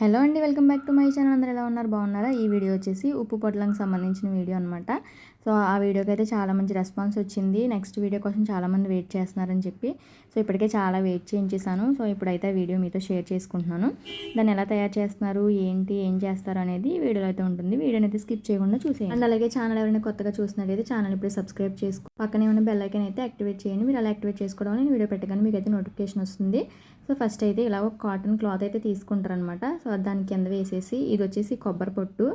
Hello అండి welcome back to my channel. అందరూ ఎలా ఉన్నారు? బాగున్నారా? ఈ వీడియో వచ్చేసి ఉప్పు పొట్లకు సంబంధించిన వీడియో అనమాట సో ఆ వీడియోకి అయితే చాలా మంచి రెస్పాన్స్ వచ్చింది. నెక్స్ట్ వీడియో కోసం చాలామంది వెయిట్ చేస్తున్నారని చెప్పి. సో ఇప్పటికే చాలా వెయిట్ చేయించేసాను సో ఇప్పుడైతే వీడియో మీతో షేర్ చేసుకుంటున్నాను. దాన్ని ఎలా తయారు చేస్తున్నారు? ఏంటి? ఏం చేస్తారు? అనేది వీడియోలో అయితే ఉంటుంది. వీడియోని అయితే స్కిప్ చేయకుండా చూసేయండి. అండ్ అలాగే ఛానల్ ఎవరైనా కొత్తగా చూసినట్టయితే ఛానల్ ఇప్పుడు సబ్స్క్రైబ్ చేసుకో పక్కనే ఉన్న బెల్ ఐకన్ అయితే యాక్టివేట్ చేయండి. మీరు అలా యాక్టివేట్ చేసుకోవడం నేను వీడియో పెట్టగానే మీకు అయితే నోటిఫికేషన్ వస్తుంది. సో ఫస్ట్ అయితే ఇలా ఒక కాటన్ క్లాత్ అయితే తీసుకుంటారనమాట సో దాని కింద వేసేసి ఇది వచ్చేసి కొబ్బరి పొట్టు.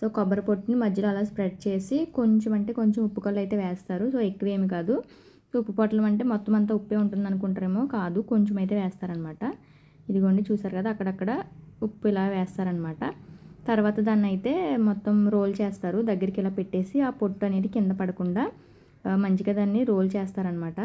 సో కొబ్బరి పొట్టుని మధ్యలో అలా స్ప్రెడ్ చేసి కొంచెం అంటే కొంచెం ఉప్పు కళ్ళు అయితే వేస్తారు. సో ఎక్కువ ఏమి కాదు. సో ఉప్పు పొట్లం అంటే మొత్తం అంతా ఉప్పే ఉంటుంది అనుకుంటారేమో కాదు. కొంచెం అయితే వేస్తారనమాట. ఇదిగోండి చూసారు కదా అక్కడక్కడ ఉప్పు ఇలా వేస్తారనమాట. తర్వాత దాన్ని అయితే మొత్తం రోల్ చేస్తారు. దగ్గరికి ఇలా పెట్టేసి ఆ పొట్టు అనేది కింద పడకుండా మంచిగా దాన్ని రోల్ చేస్తారనమాట.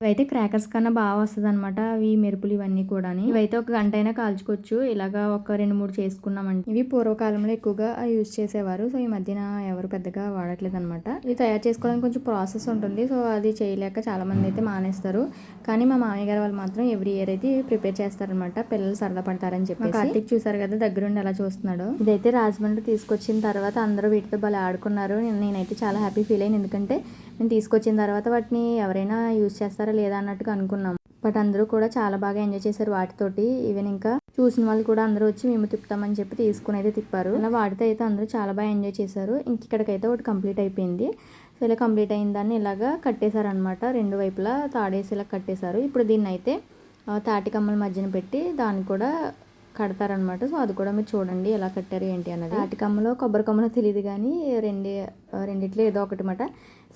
ఇవైతే క్రాకర్స్ కన్నా బాగా వస్తుంది అనమాట అవి మెరుపులు ఇవన్నీ కూడా ఇవైతే ఒక గంట అయినా కాల్చుకోవచ్చు ఇలాగా ఒక రెండు మూడు చేసుకున్నామంటే. ఇవి పూర్వకాలంలో ఎక్కువగా యూజ్ చేసేవారు సో ఈ మధ్యన ఎవరు పెద్దగా వాడట్లేదు అనమాట ఇది తయారు చేసుకోవడానికి కొంచెం ప్రాసెస్ ఉంటుంది సో అది చేయలేక చాలా మంది అయితే మానేస్తారు. కానీ మా మామయ్య గారు వాళ్ళు మాత్రం ఎవ్రీ ఇయర్ అయితే ప్రిపేర్ చేస్తారనమాట పిల్లలు సరదా పడతారని చెప్పి కార్తీక్ చూసారు కదా దగ్గరుండి ఎలా చూస్తున్నాడు. ఇదైతే రాజమండ్రి తీసుకొచ్చిన తర్వాత అందరూ వీటితో భలే ఆడుకున్నారు. నేనైతే చాలా హ్యాపీ ఫీల్ అయ్యింది ఎందుకంటే నేను తీసుకొచ్చిన తర్వాత వాటిని ఎవరైనా యూజ్ చేస్తారా లేదా అన్నట్టుగా అనుకున్నాం బట్ అందరూ కూడా చాలా బాగా ఎంజాయ్ చేశారు వాటితోటి. ఈవెన్ ఇంకా చూసిన వాళ్ళు కూడా అందరూ వచ్చి మేము తిప్పుతామని చెప్పి తీసుకుని అయితే తిప్పారు. అలా వాటితో అయితే అందరూ చాలా బాగా ఎంజాయ్ చేశారు. ఇంక ఇక్కడికైతే ఒకటి కంప్లీట్ అయిపోయింది. సో ఇలా కంప్లీట్ అయిన దాన్ని ఇలాగా కట్టేశారనమాట రెండు వైపులా తాడేసి ఇలా కట్టేశారు. ఇప్పుడు దీన్ని అయితే తాటి కమ్మల మధ్యన పెట్టి దాన్ని కూడా కడతారనమాట సో అది కూడా మీరు చూడండి ఎలా కట్టారు ఏంటి అన్నది. తాటి కమ్మలో కొబ్బరి కమ్మలో తెలియదు కానీ రెండు రెండిట్లో ఏదో ఒకటి మాట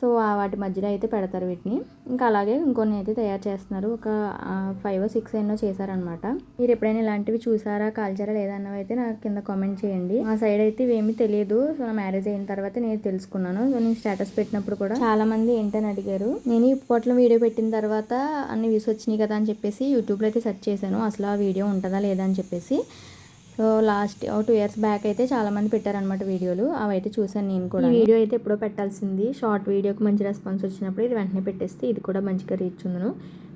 సో వాటి మధ్యలో అయితే పెడతారు వీటిని. ఇంకా అలాగే ఇంకొన్ని అయితే తయారు చేస్తున్నారు. ఒక ఫైవ్ సిక్స్ ఎన్నో చేశారనమాట మీరు ఎప్పుడైనా ఇలాంటివి చూసారా కాల్చారా లేదన్నవి అయితే నాకు కింద కామెంట్ చేయండి. మా సైడ్ అయితే ఇవేమీ తెలియదు. సో నా మ్యారేజ్ అయిన తర్వాత నేను తెలుసుకున్నాను. సో నేను స్టేటస్ పెట్టినప్పుడు కూడా చాలా మంది ఏంటని అడిగారు. నేను ఈ పొట్లం వీడియో పెట్టిన తర్వాత అన్ని వ్యూస్ వచ్చినాయి కదా అని చెప్పేసి యూట్యూబ్లో అయితే సెర్చ్ చేశాను. అసలు ఆ వీడియో ఉంటుందా లేదా అని చెప్పేసి. So last two years back అయితే చాలా మంది పెట్టారనమాట వీడియోలు. అవి అయితే చూసాను నేను కూడా. వీడియో అయితే ఎప్పుడో పెట్టాల్సింది. షార్ట్ వీడియోకి మంచి రెస్పాన్స్ వచ్చినప్పుడు ఇది వెంటనే పెట్టేస్తే ఇది కూడా మంచిగా రీచ్ ఉందను.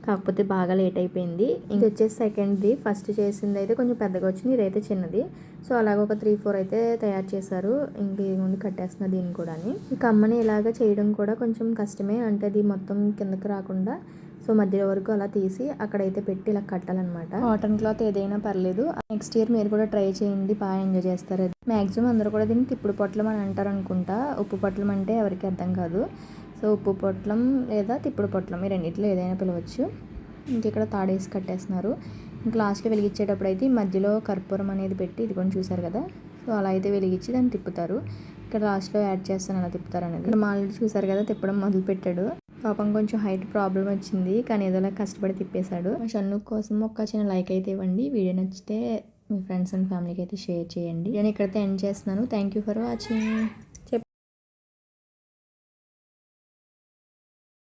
కాకపోతే బాగా లేట్ అయిపోయింది. ఇది వచ్చేసి సెకండ్ది. ఫస్ట్ చేసింది అయితే కొంచెం పెద్దగా వచ్చింది. ఇదైతే చిన్నది. సో అలాగ ఒక త్రీ ఫోర్ అయితే తయారు చేశారు. ఇంక ముందు కట్టేస్తున్న దీన్ని కూడా ఈ కమ్మని ఇలాగ చేయడం కూడా కొంచెం కష్టమే. అంటే అది మొత్తం కిందకి రాకుండా సో మధ్యలో వరకు అలా తీసి అక్కడైతే పెట్టి ఇలా కట్టాలన్నమాట. కాటన్ క్లాత్ ఏదైనా పర్లేదు. నెక్స్ట్ ఇయర్ మీరు కూడా ట్రై చేయండి. బాగా ఎంజాయ్ చేస్తారు మ్యాక్సిమం అందరూ కూడా దీన్ని తిప్పుడు పొట్లం అని అంటారు అనుకుంటా ఉప్పు పొట్లం అంటే ఎవరికి అర్థం కాదు. సో ఉప్పు పొట్లం లేదా తిప్పుడు పొట్లం ఈ రెండింటిలో ఏదైనా పిలవచ్చు. ఇంక ఇక్కడ తాడేసి కట్టేస్తున్నారు. ఇంకా లాస్ట్కి వెలిగించేటప్పుడు అయితే మధ్యలో కర్పూరం అనేది పెట్టి ఇది కొన్ని చూసారు కదా. సో అలా అయితే వెలిగించి దాన్ని తిప్పుతారు. ఇక్కడ లాస్ట్లో యాడ్ చేస్తాను అలా తిప్పుతారు అనేది. ఇక్కడ చూసారు కదా తిప్పడం మొదలు పెట్టాడు పాపం కొంచెం హైట్ ప్రాబ్లం వచ్చింది కానీ ఏదోలా కష్టపడి తిప్పేశాడు. మా షన్ను కోసం ఒక చిన్న లైక్ అయితే ఇవ్వండి. వీడియో నచ్చితే మీ ఫ్రెండ్స్ అండ్ ఫ్యామిలీకి అయితే షేర్ చేయండి. నేను ఇక్కడైతే ఎండ్ చేస్తున్నాను. Thank you for watching.